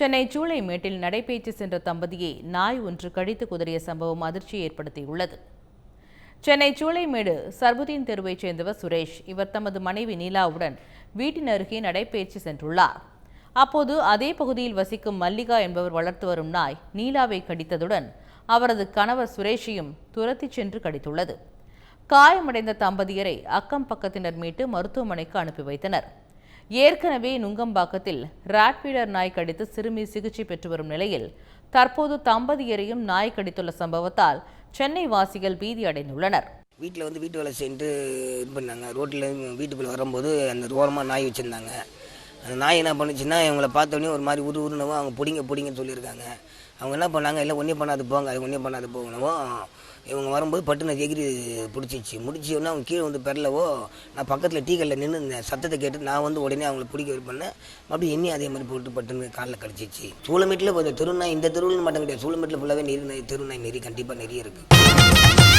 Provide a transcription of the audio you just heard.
சென்னை சூளைமேட்டில் நடைபயிற்சி சென்ற தம்பதியை நாய் ஒன்று கடித்து குதறிய சம்பவம் அதிர்ச்சியை ஏற்படுத்தியுள்ளது. சென்னை சூளைமேடு சர்புதீன் தெருவைச் சேர்ந்தவர் சுரேஷ் இவர் தமது மனைவி நீலாவுடன் வீட்டின் அருகே நடைபயிற்சி சென்றுள்ளார். அப்போது அதே பகுதியில் வசிக்கும் மல்லிகா என்பவர் வளர்த்து வரும் நாய் நீலாவை கடித்ததுடன் அவரது கணவர் சுரேஷையும் துரத்திச் சென்று கடித்துள்ளது. காயமடைந்த தம்பதியரை அக்கம் பக்கத்தினர் மீட்டு மருத்துவமனைக்கு அனுப்பி வைத்தனர். ஏற்கனவே நுங்கம்பாக்கத்தில் ராட்பீடர் நாய் கடித்து சிறுமி சிகிச்சை பெற்று வரும் நிலையில் தற்போது தம்பதியரையும் நாய் கடித்துள்ள சம்பவத்தால் சென்னை வாசிகள் பீதி அடைந்துள்ளனர். வீட்டில் வந்து வீட்டு வேலை சென்று இது பண்ணாங்க. ரோட்டில் வீட்டுக்குள்ளே வரும்போது அந்த ஓரமாக நாய் வச்சுருந்தாங்க. அந்த நாய் என்ன பண்ணுச்சுன்னா இவங்களை பார்த்தோன்னே ஒரு மாதிரி உரு உருனவும் அவங்க பிடிங்க பிடிங்கன்னு சொல்லியிருக்காங்க. அவங்க என்ன பண்ணாங்க இல்லை ஒன்றே பண்ணாது போங்க அது ஒன்றே பண்ணாது போகணவும் இவங்க வரும்போது பட்டுன எகிரி பிடிச்சிச்சு. முடிச்சு உடனே அவங்க கீழே வந்து பெறலவோ நான் பக்கத்தில் டீ கல்லில் நின்று இருந்தேன் சத்தத்தை கேட்டு நான் வந்து உடனே அவங்கள பிடிக்க பண்ணேன். மறுபடியும் எண்ணி அதே மாதிரி போட்டு பட்டுன்னு காலில் கடிச்சிச்சு. சூளமேட்டில் இப்போ தெருநாய் இந்த தெருவில் மட்டும் கிடையாது. சூளமேட்டில் ஃபுல்லாகவே நெறி தெருநாய் நெறி கண்டிப்பாக நிறைய இருக்குது